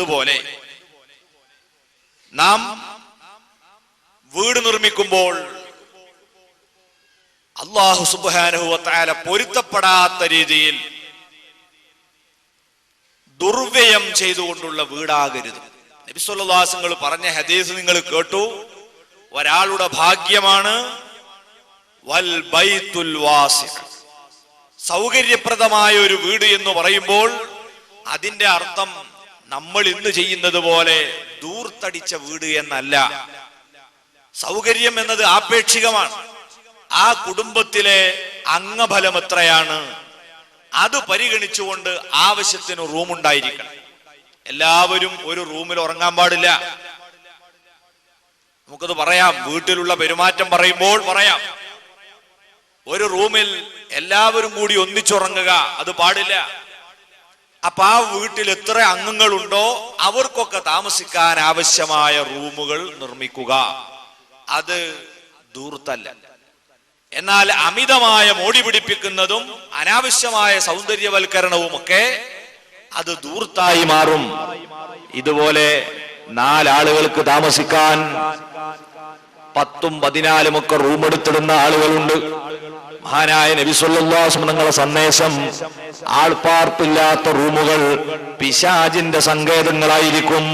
അതുപോലെ നാം വീട് നിർമ്മിക്കുമ്പോൾ അള്ളാഹു സുബാനുഹുവത്തായ പൊരുത്തപ്പെടാത്ത രീതിയിൽ ദുർവ്യയം ചെയ്തുകൊണ്ടുള്ള വീടാകരുത്. നബിസ്വല്ലാസങ്ങൾ പറഞ്ഞ ഹദീസ് നിങ്ങൾ കേട്ടു. ഒരാളുടെ ഭാഗ്യമാണ് വൽ സൗകര്യപ്രദമായ ഒരു വീട് എന്ന് പറയുമ്പോൾ അതിന്റെ അർത്ഥം നമ്മൾ ഇന്ന് ചെയ്യുന്നത് പോലെ ദൂർത്തടിച്ച വീട് എന്നല്ല. സൗകര്യം എന്നത് ആപേക്ഷികമാണ്. ആ കുടുംബത്തിലെ അംഗഫലം എത്രയാണ്? അത് പരിഗണിച്ചുകൊണ്ട് ആവശ്യത്തിന് റൂം ഉണ്ടായിരിക്കണം. എല്ലാവരും ഒരു റൂമിൽ ഉറങ്ങാൻ പാടില്ല. നമുക്കത് പറയാം. വീട്ടിലുള്ള പെരുമാറ്റം പറയുമ്പോൾ പറയാം. ഒരു റൂമിൽ എല്ലാവരും കൂടി ഒന്നിച്ചുറങ്ങുക അത് പാടില്ല. അപ്പൊ ആ വീട്ടിൽ എത്ര അംഗങ്ങളുണ്ടോ അവർക്കൊക്കെ താമസിക്കാൻ ആവശ്യമായ റൂമുകൾ നിർമ്മിക്കുക. അത് ദൂർത്തല്ല എന്നാൽ അമിതമായ മോടി പിടിപ്പിക്കുന്നതും അനാവശ്യമായ സൗന്ദര്യവൽക്കരണവും ഒക്കെ അത് ദൂർത്തായി മാറും. ഇതുപോലെ നാലാളുകൾക്ക് താമസിക്കാൻ പത്തും പതിനാലും ഒക്കെ റൂം എടുത്തിടുന്ന ആളുകളുണ്ട്. മഹാനായ നബിസ്വല്ലാസ് നിങ്ങളെ സന്ദേശം ആൾപ്പാർപ്പില്ലാത്ത റൂമുകൾ പിശാജിന്റെ സങ്കേതങ്ങളായിരിക്കും.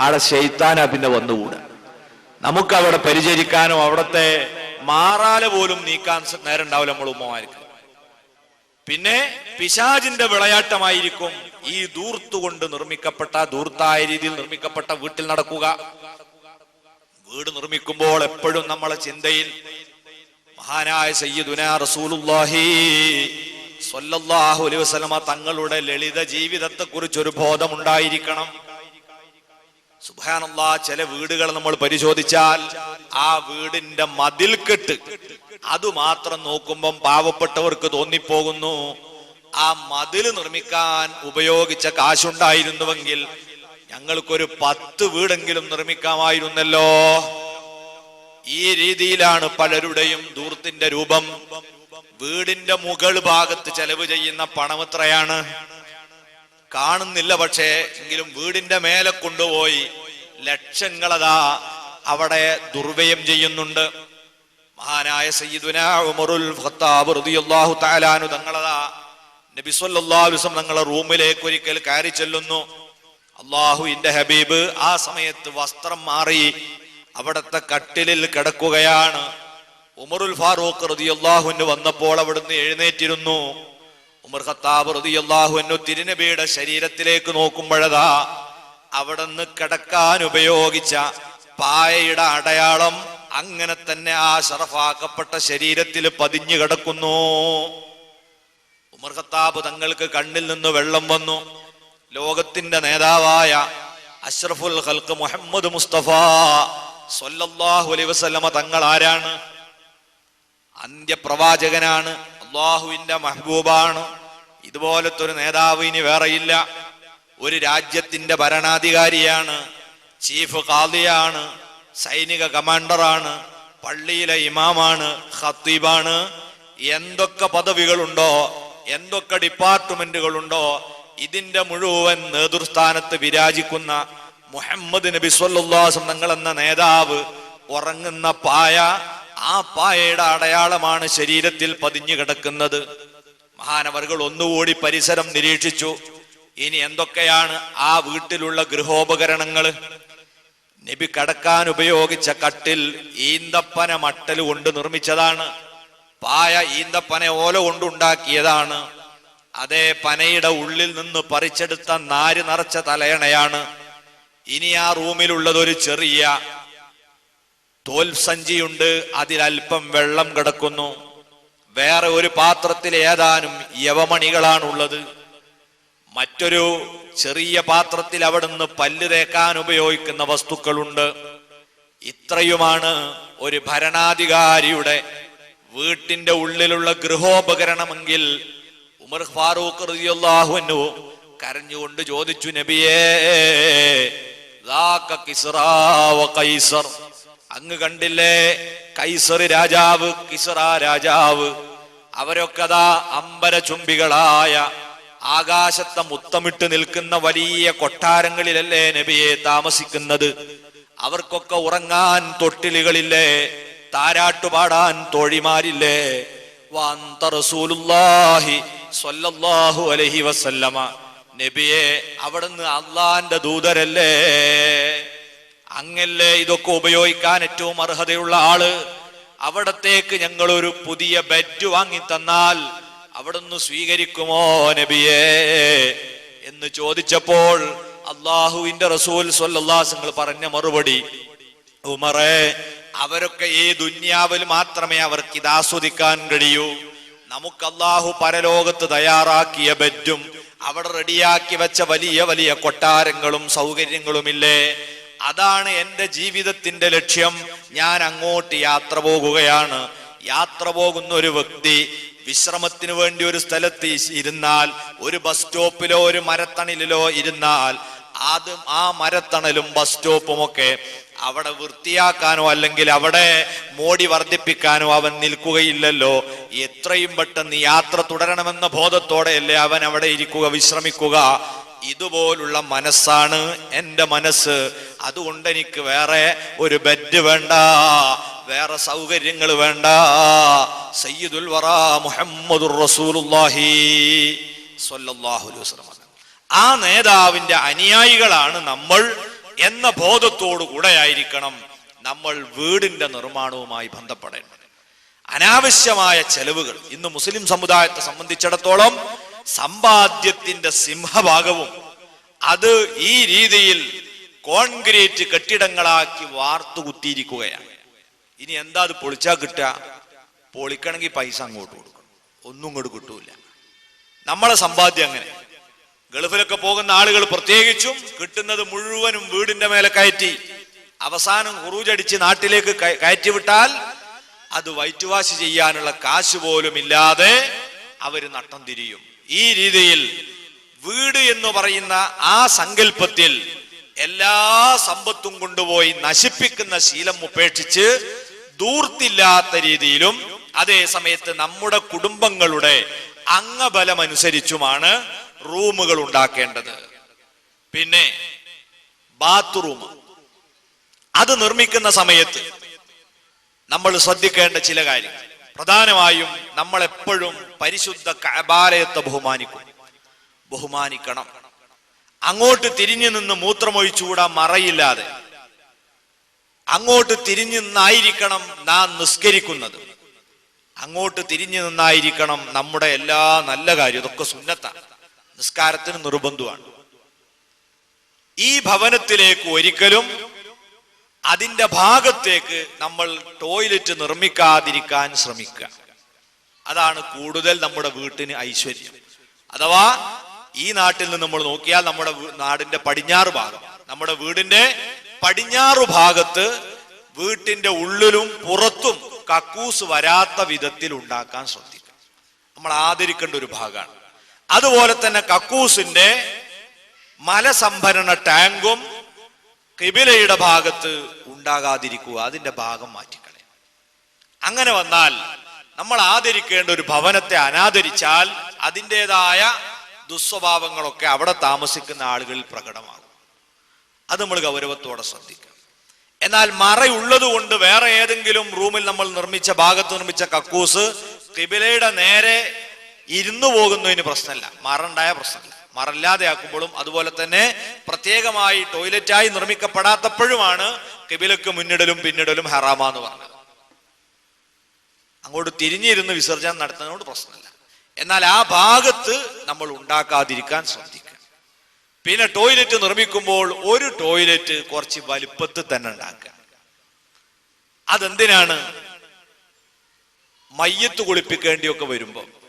ആടെ ശൈത്താന പിന്നെ വന്നുകൂടാ. നമുക്ക് അവിടെ പരിചരിക്കാനോ അവിടത്തെ മാറാല പോലും നീക്കാൻ നേരം ഉണ്ടാവില്ല നമ്മൾ ഉമ്മമാർക്ക്. പിന്നെ പിശാജിന്റെ വിളയാട്ടമായിരിക്കും ഈ ദൂർത്തുകൊണ്ട് നിർമ്മിക്കപ്പെട്ട ദൂർത്തായ രീതിയിൽ നിർമ്മിക്കപ്പെട്ട വീട്ടിൽ നടക്കുക. വീട് നിർമ്മിക്കുമ്പോൾ എപ്പോഴും നമ്മളെ ചിന്തയിൽ മഹാനായ സയ്യിദുന റസൂലുള്ളാഹി സ്വല്ലല്ലാഹു അലൈഹി വസല്ലമ തങ്ങളുടെ ലളിത ജീവിതത്തെ കുറിച്ച് ഒരു ബോധമുണ്ടായിരിക്കണം. സുബാനല്ലാ ചില വീടുകൾ നമ്മൾ പരിശോധിച്ചാൽ ആ വീടിന്റെ മതിൽക്കെട്ട് അത് മാത്രം നോക്കുമ്പം പാവപ്പെട്ടവർക്ക് തോന്നിപ്പോകുന്നു. ആ മതിൽ നിർമ്മിക്കാൻ ഉപയോഗിച്ച കാശുണ്ടായിരുന്നുവെങ്കിൽ ഞങ്ങൾക്കൊരു പത്ത് വീടെങ്കിലും നിർമ്മിക്കാമായിരുന്നല്ലോ. ഈ രീതിയിലാണ് പലരുടെയും ദൂർത്തിന്റെ രൂപം. വീടിന്റെ മുകൾ ഭാഗത്ത് ചെലവ് ചെയ്യുന്ന പണം എത്രയാണ്? കാണുന്നില്ല പക്ഷേ എങ്കിലും വീടിന്റെ മേലെ കൊണ്ടുപോയി ലക്ഷങ്ങളതാ അവിടെ ദുർവ്യയം ചെയ്യുന്നുണ്ട്. മഹാനായ സയ്യിദുന ഉമറുൽ ഖത്താബ് റളിയല്ലാഹു തങ്ങളതാ നബി അലൈഹി തങ്ങളെ റൂമിലേക്ക് ഒരിക്കൽ കയറി ചെല്ലുന്നു. അള്ളാഹുവിന്റെ ഹബീബ് ആ സമയത്ത് വസ്ത്രം മാറി അവിടത്തെ കട്ടിലിൽ കിടക്കുകയാണ്. ഉമറുൽ ഫാറൂഖ് റതിയല്ലാഹുന് വന്നപ്പോൾ അവിടുന്ന് എഴുന്നേറ്റിരുന്നു. ഉമർ ഖത്താബ് റളിയല്ലാഹുവിനു തിരുനബിയുടെ ശരീരത്തിലേക്ക് നോക്കുമ്പോഴതാ അവിടുന്ന് കിടക്കാൻ ഉപയോഗിച്ച പായയുടെ അടയാളം അങ്ങനെ തന്നെ ആ ഷറഫാക്കപ്പെട്ട ശരീരത്തിൽ പതിഞ്ഞു കിടക്കുന്നു. ഉമർ ഖത്താബ് തങ്ങൾക്ക് കണ്ണിൽ നിന്ന് വെള്ളം വന്നു. ലോകത്തിന്റെ നേതാവായ അഷ്റഫുൽ ഖൽക്ക് മുഹമ്മദ് മുസ്തഫ സല്ലല്ലാഹു അലൈഹി വസല്ലമ തങ്ങൾ ആരാണ് അന്ത്യപ്രവാചകനാണ് അള്ളാഹുവിന്റെ മഹബൂബാണ് ഇതുപോലത്തെ ഒരു നേതാവ് ഇനി വേറെയില്ല. ഒരു രാജ്യത്തിന്റെ ഭരണാധികാരിയാണ് ചീഫ് കാദിയാണ് സൈനിക കമാൻഡറാണ് പള്ളിയിലെ ഇമാമാണ് ഖത്തീബാണ്. എന്തൊക്കെ പദവികളുണ്ടോ എന്തൊക്കെ ഡിപ്പാർട്ട്മെന്റുകളുണ്ടോ ഇതിന്റെ മുഴുവൻ നേതൃസ്ഥാനത്ത് വിരാജിക്കുന്ന മുഹമ്മദ് നബി സ്വല്ലാസം തങ്ങൾ എന്ന നേതാവ് ഉറങ്ങുന്ന പായ ആ പായയുടെ അടയാളമാണ് ശരീരത്തിൽ പതിഞ്ഞു കിടക്കുന്നത്. മഹാനവറുകൾ ഒന്നുകൂടി പരിസരം നിരീക്ഷിച്ചു. ഇനി എന്തൊക്കെയാണ് ആ വീട്ടിലുള്ള ഗൃഹോപകരണങ്ങൾ നബി കടക്കാൻ ഉപയോഗിച്ച കട്ടിൽ ഈന്തപ്പന മട്ടൽ കൊണ്ട് നിർമ്മിച്ചതാണ്. പായ ഈന്തപ്പന ഓല കൊണ്ടുണ്ടാക്കിയതാണ് അതേ പനയുടെ ഉള്ളിൽ നിന്ന് പറിച്ചെടുത്ത നാര് നിറച്ച തലയണയാണ് ഇനി ആ റൂമിലുള്ളത് ഒരു ചെറിയ തോൽ സഞ്ചിയുണ്ട് അതിലൽപ്പം വെള്ളം കിടക്കുന്നു. വേറെ ഒരു പാത്രത്തിൽ ഏതാനും യവമണികളാണുള്ളത്. മറ്റൊരു ചെറിയ പാത്രത്തിൽ അവിടുന്ന് പല്ല് തേക്കാൻ ഉപയോഗിക്കുന്ന വസ്തുക്കളുണ്ട്. ഇത്രയുമാണ് ഒരു ഭരണാധികാരിയുടെ വീട്ടിന്റെ ഉള്ളിലുള്ള ഗൃഹോപകരണമെങ്കിൽ ഉമർ ഫാറൂഖ് റതിയല്ലാഹുവിനു കരഞ്ഞുകൊണ്ട് ചോദിച്ചു നബിയേ കൈസർ. അങ്ങ് കണ്ടില്ലേ? കൈസർ രാജാവ് കിസറ രാജാവ്. അവരൊക്കെ അതാ അമ്പര ചുംബികളായ ആകാശത്തെ മുത്തമിട്ട് നിൽക്കുന്ന വലിയ കൊട്ടാരങ്ങളിലല്ലേ നബിയെ താമസിക്കുന്നത്? അവർക്കൊക്കെ ഉറങ്ങാൻ തൊട്ടിലുകളില്ലേ? താരാട്ടുപാടാൻ തോഴിമാരില്ലേ? വാന്തറസൂലുല്ലാഹി സ്വല്ലല്ലാഹു അലൈഹി വസല്ലമ. നബിയെ അവിടുന്ന് അള്ളാന്റെ ദൂതരല്ലേ? അങ്ങല്ലേ ഇതൊക്കെ ഉപയോഗിക്കാൻ ഏറ്റവും അർഹതയുള്ള ആൾ? അവിടത്തേക്ക് ഞങ്ങൾ ഒരു പുതിയ ബെഡ് വാങ്ങി തന്നാൽ അവിടുന്ന് സ്വീകരിക്കുമോ നബിയേ? എന്ന് ചോദിച്ചപ്പോൾ അള്ളാഹുവിന്റെ റസൂൽ സ്വല്ലാസങ്ങൾ പറഞ്ഞ മറുപടി ഉമറേ അവരൊക്കെ ഈ ദുന്യാവിൽ മാത്രമേ അവർക്ക് ഇത് ആസ്വദിക്കാൻ കഴിയൂ. നമുക്ക് അള്ളാഹു പരലോകത്ത് തയ്യാറാക്കിയ ബെഡും അവിടെ റെഡിയാക്കി വെച്ച വലിയ വലിയ കൊട്ടാരങ്ങളും സൗകര്യങ്ങളുമില്ലേ? അതാണ് എന്റെ ജീവിതത്തിന്റെ ലക്ഷ്യം. ഞാൻ അങ്ങോട്ട് യാത്ര പോകുകയാണ്. യാത്ര പോകുന്ന ഒരു വ്യക്തി വിശ്രമത്തിന് വേണ്ടി ഒരു സ്ഥലത്ത് ഇരുന്നാൽ ഒരു ബസ് സ്റ്റോപ്പിലോ ഒരു മരത്തണലിലോ ഇരുന്നാൽ ആദ്യം ആ മരത്തണലും ബസ് സ്റ്റോപ്പും ഒക്കെ അവിടെ വൃത്തിയാക്കാനോ അല്ലെങ്കിൽ അവിടെ മോടി വർദ്ധിപ്പിക്കാനോ അവൻ നിൽക്കുകയില്ലല്ലോ. എത്രയും പെട്ടെന്ന് യാത്ര തുടരണമെന്ന ബോധത്തോടെയല്ലേ അവൻ അവിടെ ഇരിക്കുക വിശ്രമിക്കുക. ഇതുപോലുള്ള മനസ്സാണ് എന്റെ മനസ്സ്. അതുകൊണ്ട് എനിക്ക് വേറെ ഒരു ബെഡ് വേണ്ട വേറെ സൗകര്യങ്ങൾ വേണ്ട. സയ്യിദുൽ വറ മുഹമ്മദുർ റസൂലുള്ളാഹി സ്വല്ലല്ലാഹു അലൈഹി വസല്ലം. ആ നേതാവിന്റെ അനുയായികളാണ് നമ്മൾ. എന്ന ബോധത്തോടു കൂടെയായിരിക്കണം നമ്മൾ വീടിന്റെ നിർമ്മാണവുമായി ബന്ധപ്പെടേണ്ടത്. അനാവശ്യമായ ചെലവുകൾ ഇന്ന് മുസ്ലിം സമുദായത്തെ സംബന്ധിച്ചിടത്തോളം സമ്പാദ്യത്തിന്റെ സിംഹഭാഗവും അത് ഈ രീതിയിൽ കോൺക്രീറ്റ് കെട്ടിടങ്ങളാക്കി വാർത്തു കുത്തിയിരിക്കുകയാണ് ഇനി എന്താ അത് പൊളിച്ചാ കിട്ടുക? പൊളിക്കണമെങ്കിൽ പൈസ അങ്ങോട്ട് കൊടുക്കണം. ഒന്നും ഇങ്ങോട്ട് കിട്ടൂല. നമ്മളെ സമ്പാദ്യം അങ്ങനെ ഗൾഫിലൊക്കെ പോകുന്ന ആളുകൾ പ്രത്യേകിച്ചും കിട്ടുന്നത് മുഴുവനും വീടിന്റെ മേലെ കയറ്റി. അവസാനം ഉറൂജടിച്ച് നാട്ടിലേക്ക് കയറ്റി കയറ്റിവിട്ടാൽ അത് വൈറ്റ് വാഷ് ചെയ്യാനുള്ള കാശ് പോലും ഇല്ലാതെ അവർ നട്ടം തിരിയും. ഈ രീതിയിൽ വീട് എന്ന് പറയുന്ന ആ സങ്കല്പത്തിൽ എല്ലാ സമ്പത്തും കൊണ്ടുപോയി നശിപ്പിക്കുന്ന ശീലം ഉപേക്ഷിച്ച് ദൂർത്തില്ലാത്ത രീതിയിലും അതേ സമയത്ത് നമ്മുടെ കുടുംബങ്ങളുടെ അംഗബലം അനുസരിച്ചുമാണ് റൂമുകൾ ഉണ്ടാക്കേണ്ടത്. പിന്നെ ബാത്റൂം. അത് നിർമ്മിക്കുന്ന സമയത്ത് നമ്മൾ ശ്രദ്ധിക്കേണ്ട ചില കാര്യങ്ങൾ. പ്രധാനമായും നമ്മൾ എപ്പോഴും പരിശുദ്ധ കബാലയത്തെ ബഹുമാനിക്കും. ബഹുമാനിക്കണം. അങ്ങോട്ട് തിരിഞ്ഞു നിന്ന് മൂത്രമൊഴിച്ചുകൂടാ മറയില്ലാതെ. അങ്ങോട്ട് തിരിഞ്ഞു നിന്നായിരിക്കണം നാം നിസ്കരിക്കുന്നത്. അങ്ങോട്ട് തിരിഞ്ഞു നിന്നായിരിക്കണം നമ്മുടെ എല്ലാ നല്ല കാര്യം. ഇതൊക്കെ സുന്നത്താണ്. നിസ്കാരത്തിന് നിർബന്ധമാണ് ഈ ഭവനത്തിലേക്ക് ഒരിക്കലും അതിന്റെ ഭാഗത്തേക്ക് നമ്മൾ ടോയ്ലറ്റ് നിർമ്മിക്കാതിരിക്കാൻ ശ്രമിക്കുക. അതാണ് കൂടുതൽ നമ്മുടെ വീട്ടിന് ഐശ്വര്യം. അഥവാ ഈ നാട്ടിൽ നിന്ന് നമ്മൾ നോക്കിയാൽ നമ്മുടെ നാടിന്റെ പടിഞ്ഞാറ് ഭാഗം നമ്മുടെ വീടിന്റെ പടിഞ്ഞാറ് ഭാഗത്ത് വീട്ടിന്റെ ഉള്ളിലും പുറത്തും കക്കൂസ് വരാത്ത വിധത്തിൽ ഉണ്ടാക്കാൻ ശ്രദ്ധിക്കുക. നമ്മൾ ആദരിക്കേണ്ട ഒരു ഭാഗമാണ്. അതുപോലെ തന്നെ കക്കൂസിന്റെ മലസംഭരണ ടാങ്കും കിബിലയുടെ ഭാഗത്ത് ഉണ്ടാകാതിരിക്കുക അതിന്റെ ഭാഗം മാറ്റിക്കളയും. അങ്ങനെ വന്നാൽ നമ്മൾ ആദരിക്കേണ്ട ഒരു ഭവനത്തെ അനാദരിച്ചാൽ അതിന്റെതായ ദുസ്വഭാവങ്ങളൊക്കെ അവിടെ താമസിക്കുന്ന ആളുകളിൽ പ്രകടമാകും. അത് നമ്മൾ ഗൗരവത്തോടെ ശ്രദ്ധിക്കണം. എന്നാൽ മറയുള്ളത് കൊണ്ട് വേറെ ഏതെങ്കിലും റൂമിൽ നമ്മൾ നിർമ്മിച്ച ഭാഗത്ത് നിർമ്മിച്ച കക്കൂസ് കിബിലയുടെ നേരെ ഇരുന്നു പോകുന്നതിന് പ്രശ്നമല്ല. മറുണ്ടായ പ്രശ്നമല്ല. മറല്ലാതെ ആക്കുമ്പോഴും അതുപോലെ തന്നെ പ്രത്യേകമായി ടോയ്ലറ്റായി നിർമ്മിക്കപ്പെടാത്തപ്പോഴുമാണ് കിബിലക്ക് മുന്നിടലും പിന്നിടലും ഹറാമാന്ന് പറഞ്ഞത്. അങ്ങോട്ട് തിരിഞ്ഞിരുന്ന് വിസർജനം നടത്തുന്നതുകൊണ്ട് പ്രശ്നമില്ല. എന്നാൽ ആ ഭാഗത്ത് നമ്മൾ ഉണ്ടാക്കാതിരിക്കാൻ ശ്രദ്ധിക്കുക. പിന്നെ ടോയ്ലറ്റ് നിർമ്മിക്കുമ്പോൾ ഒരു ടോയ്ലറ്റ് കുറച്ച് വലുപ്പത്തിൽ തന്നെ ഉണ്ടാക്കുക. അതെന്തിനാണ്? മയ്യത്ത് കുളിപ്പിക്കേണ്ടിയൊക്കെ വരുമ്പോൾ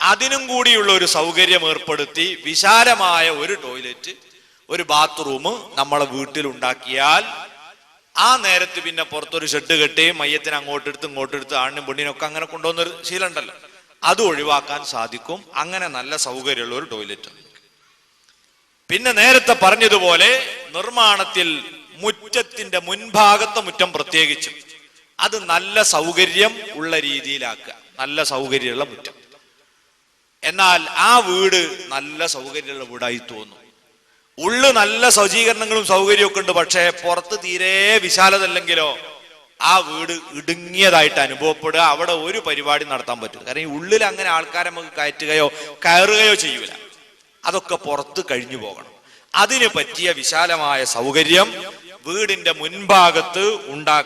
അതിനും കൂടിയുള്ള ഒരു സൗകര്യം ഏർപ്പെടുത്തി വിശാലമായ ഒരു ടോയ്ലറ്റ് ഒരു ബാത്റൂം നമ്മളെ വീട്ടിൽ ഉണ്ടാക്കിയാൽ ആ നേരത്ത് പിന്നെ പുറത്തൊരു ഷെഡ് കെട്ടി മയ്യത്തിന് അങ്ങോട്ടെടുത്ത് ഇങ്ങോട്ടെടുത്ത് ആണിനും പെണ്ണിനൊക്കെ അങ്ങനെ കൊണ്ടുവന്നൊരു ശീലമുണ്ടല്ലോ. അത് ഒഴിവാക്കാൻ സാധിക്കും. അങ്ങനെ നല്ല സൗകര്യമുള്ള ഒരു ടോയ്ലറ്റ്. പിന്നെ നേരത്തെ പറഞ്ഞതുപോലെ നിർമ്മാണത്തിൽ മുറ്റത്തിന്റെ മുൻഭാഗത്തെ മുറ്റം പ്രത്യേകിച്ചും. അത് നല്ല സൗകര്യം ഉള്ള രീതിയിലാക്കുക. നല്ല സൗകര്യമുള്ള മുറ്റം. എന്നാൽ ആ വീട് നല്ല സൗകര്യമുള്ള വീടായി തോന്നും. ഉള്ളു നല്ല സജ്ജീകരണങ്ങളും സൗകര്യമൊക്കെ ഉണ്ട് പക്ഷേ പുറത്ത് തീരെ വിശാലതല്ലെങ്കിലോ ആ വീട് ഇടുങ്ങിയതായിട്ട് അനുഭവപ്പെടുക അവിടെ ഒരു പരിപാടി നടത്താൻ പറ്റില്ല. കാരണം ഈ ഉള്ളിൽ അങ്ങനെ ആൾക്കാരെ നമുക്ക് കയറ്റുകയോ കയറുകയോ ചെയ്യൂല. അതൊക്കെ പുറത്ത് കഴിഞ്ഞു പോകണം. അതിന് പറ്റിയ വിശാലമായ സൗകര്യം വീടിന്റെ മുൻഭാഗത്ത് ഉണ്ടാക്കുക